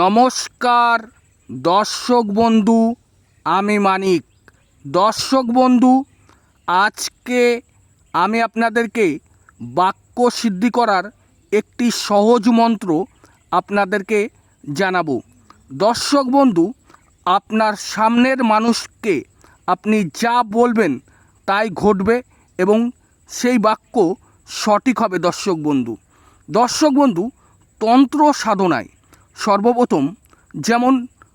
নমস্কার, দর্শক বন্ধু, আমি মানিক। দর্শক বন্ধু, আজকে আমি আপনাদেরকে বাক্য সিদ্ধি করার একটি সহজ মন্ত্র আপনাদেরকে জানাব। দর্শক বন্ধু, আপনার সামনের মানুষকে আপনি যা বলবেন তাই ঘটবে এবং সেই বাক্য সঠিক হবে দর্শক বন্ধু। দর্শক বন্ধু, তন্ত্র সাধনায় সর্বপ্রথম যেমন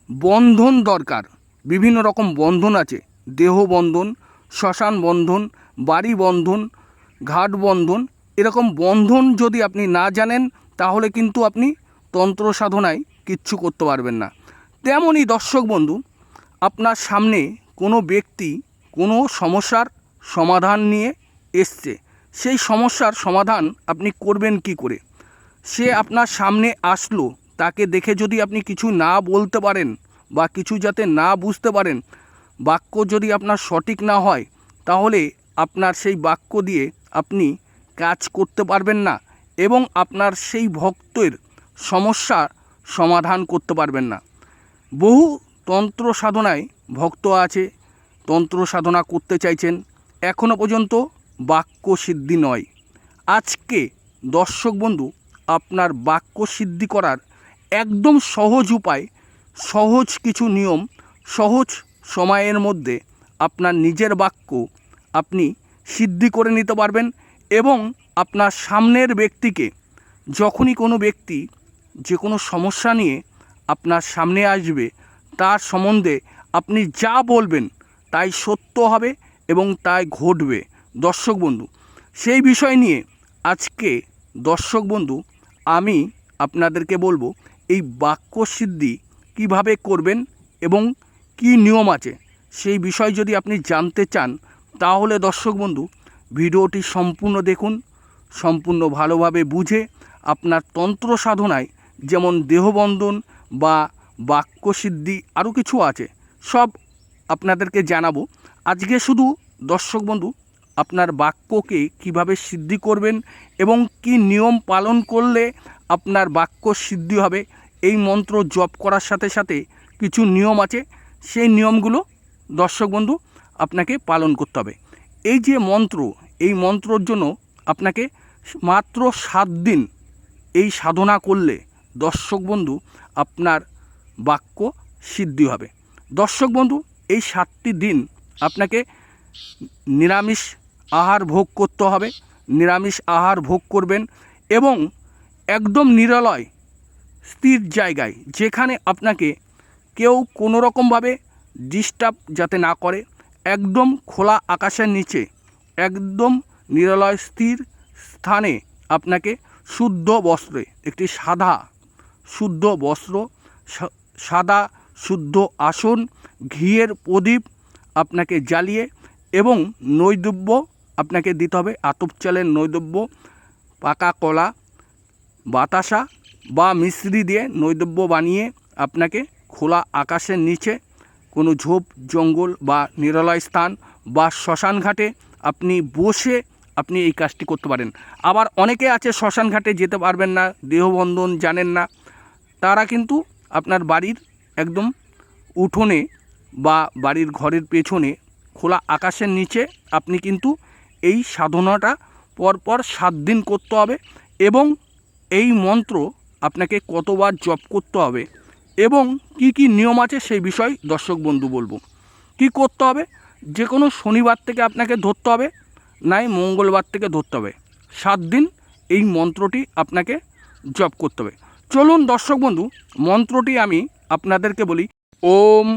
বন্ধন দরকার, বিভিন্ন রকম বন্ধন আছে। দেহ বন্ধন, শ্মশান বন্ধন, বাড়ি বন্ধন, ঘাট বন্ধন, এরকম বন্ধন যদি আপনি না জানেন, তাহলে কিন্তু আপনি তন্ত্র সাধনায় কিচ্ছু করতে পারবেন না। তেমনই দর্শক বন্ধু, আপনার সামনে কোনো ব্যক্তি কোনো সমস্যার সমাধান নিয়ে এসছে। সেই সমস্যার সমাধান আপনি করবেন কি করে? সে আপনার সামনে আসলো তাকে দেখে যদি আপনি কিছু না বলতে পারেন বা কিছু যাতে না বুঝতে পারেন, বাক্য যদি আপনার সঠিক না হয়, তাহলে আপনার সেই বাক্য দিয়ে আপনি কাজ করতে পারবেন না এবং আপনার সেই ভক্তের সমস্যা সমাধান করতে পারবেন না। বহু তন্ত্র সাধনায় ভক্ত আছে, তন্ত্র সাধনা করতে চাইছেন এখনও পর্যন্ত বাক্য সিদ্ধি নয়। আজকে দর্শক বন্ধু, আপনার বাক্য সিদ্ধি করার একদম সহজ উপায়, সহজ কিছু নিয়ম, সহজ সময়ের মধ্যে আপনার নিজের বাক্য আপনি সিদ্ধি করে নিতে পারবেন এবং আপনার সামনের ব্যক্তিকে যখনই কোনো ব্যক্তি যে কোনো সমস্যা নিয়ে আপনার সামনে আসবে, তার সম্বন্ধে আপনি যা বলবেন তাই সত্য হবে এবং তাই ঘটবে। দর্শক বন্ধু, সেই বিষয় নিয়ে আজকে দর্শক বন্ধু আমি আপনাদেরকে বলব এই বাক্য সিদ্ধি কীভাবে করবেন এবং কি নিয়ম আছে সেই বিষয় যদি আপনি জানতে চান, তাহলে দর্শক বন্ধু, ভিডিওটি সম্পূর্ণ দেখুন, সম্পূর্ণ ভালোভাবে বুঝে আপনার তন্ত্র সাধনায় যেমন দেহবন্ধন বা বাক্য সিদ্ধি আরও কিছু আছে, সব আপনাদেরকে জানাব। আজকে শুধু দর্শক বন্ধু, আপনার বাক্যকে কীভাবে সিদ্ধি করবেন এবং কি নিয়ম পালন করলে আপনার বাক্য সিদ্ধি হবে এই মন্ত্র জপ করার সাথে সাথে কিছু নিয়ম আছে। সেই নিয়মগুলো দর্শক বন্ধু আপনাকে পালন করতে হবে। এই যে মন্ত্র, এই মন্ত্রর জন্য আপনাকে মাত্র সাত দিন এই সাধনা করলে দর্শক বন্ধু আপনার বাক্য সিদ্ধি হবে। দর্শক বন্ধু, এই সাতটি দিন আপনাকে নিরামিষ আহার ভোগ করতে হবে। নিরামিষ আহার ভোগ করবেন এবং একদম নিরালয় স্থির জায়গায়, যেখানে আপনাকে কেউ কোনো রকমভাবে ডিস্টার্ব যাতে না করে, একদম খোলা আকাশের নিচে, একদম নিরালয় স্থির স্থানে আপনাকে শুদ্ধ বস্ত্রে, একটি সাদা শুদ্ধ বস্ত্র সাদা শুদ্ধ আসন, ঘিয়ের প্রদীপ আপনাকে জ্বালিয়ে এবং নৈদ্রব্য আপনাকে দিতে হবে। আতপ চালের নৈদ্রব্য পাকা কলা, বাতাসা বা মিস্ত্রি দিয়ে নৈদ্রব্য বানিয়ে আপনাকে খোলা আকাশের নিচে কোনো ঝোপ, জঙ্গল বা নিরালয় স্থান বা শ্মশান ঘাটে আপনি বসে আপনি এই কাজটি করতে পারেন। আবার অনেকে আছে শ্মশান ঘাটে যেতে পারবেন না, দেহবন্ধন জানেন না। তারা কিন্তু আপনার বাড়ির একদম উঠোনে বা বাড়ির ঘরের পেছনে খোলা আকাশের নিচে আপনি কিন্তু এই সাধনাটা পরপর সাত দিন করতে হবে এবং এই মন্ত্র আপনাকে কতবার জপ করতে হবে এবং কি কি নিয়ম আছে সেই বিষয় দর্শক বন্ধু বলব। কি করতে হবে? যে কোনো শনিবার থেকে আপনাকে ধরতে হবে, নাই মঙ্গলবার থেকে ধরতে হবে। সাত দিন এই মন্ত্রটি আপনাকে জপ করতে হবে। চলুন দর্শক বন্ধু, মন্ত্রটি আমি আপনাদেরকে বলি, ওম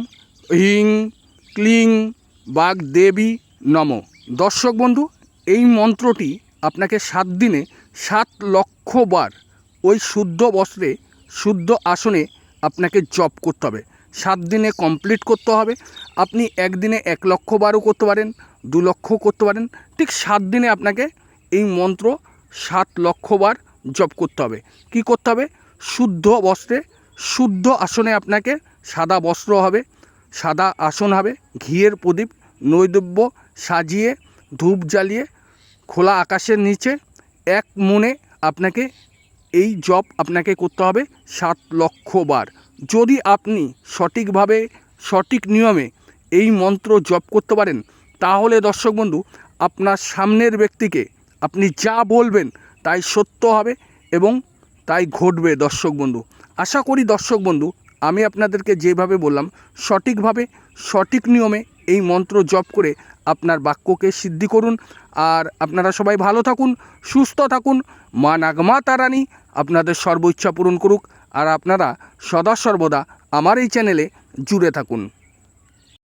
হিং ক্লিং বাগ দেবী নম। দর্শক বন্ধু, এই মন্ত্রটি আপনাকে সাত দিনে সাত লক্ষ বার ওই শুদ্ধ বস্ত্রে, শুদ্ধ আসনে আপনাকে জপ করতে হবে। সাত দিনে কমপ্লিট করতে হবে। আপনি একদিনে এক লক্ষ বারও করতে পারেন, দু লক্ষ করতে পারেন। ঠিক সাত দিনে আপনাকে এই মন্ত্র সাত লক্ষ বার জপ করতে হবে। কি করতে হবে? শুদ্ধ বস্ত্রে, শুদ্ধ আসনে আপনাকে সাদা বস্ত্র হবে, সাদা আসন হবে, ঘিয়ের প্রদীপ নৈদ্রব্য সাজিয়ে, ধূপ জ্বালিয়ে, খোলা আকাশের নিচে, এক মনে আপনাকে এই জব আপনাকে করতে হবে সাত লক্ষ বার। যদি আপনি সঠিকভাবে, সঠিক নিয়মে এই মন্ত্র জপ করতে পারেন, তাহলে দর্শক বন্ধু, আপনার সামনের ব্যক্তিকে আপনি যা বলবেন তাই সত্য হবে এবং তাই ঘটবে দর্শক বন্ধু। আশা করি দর্শক বন্ধু, আমি আপনাদেরকে যেভাবে বললাম, সঠিকভাবে, সঠিক নিয়মে এই মন্ত্র জপ করে আপনার বাক্যকে সিদ্ধি করুন। আর আপনারা সবাই ভালো থাকুন, সুস্থ থাকুন। মা নাগমা তারানি আপনাদের সর্ব ইচ্ছা পূরণ করুক। আর আপনারা সদা সর্বদা আমার এই চ্যানেলে জুড়ে থাকুন।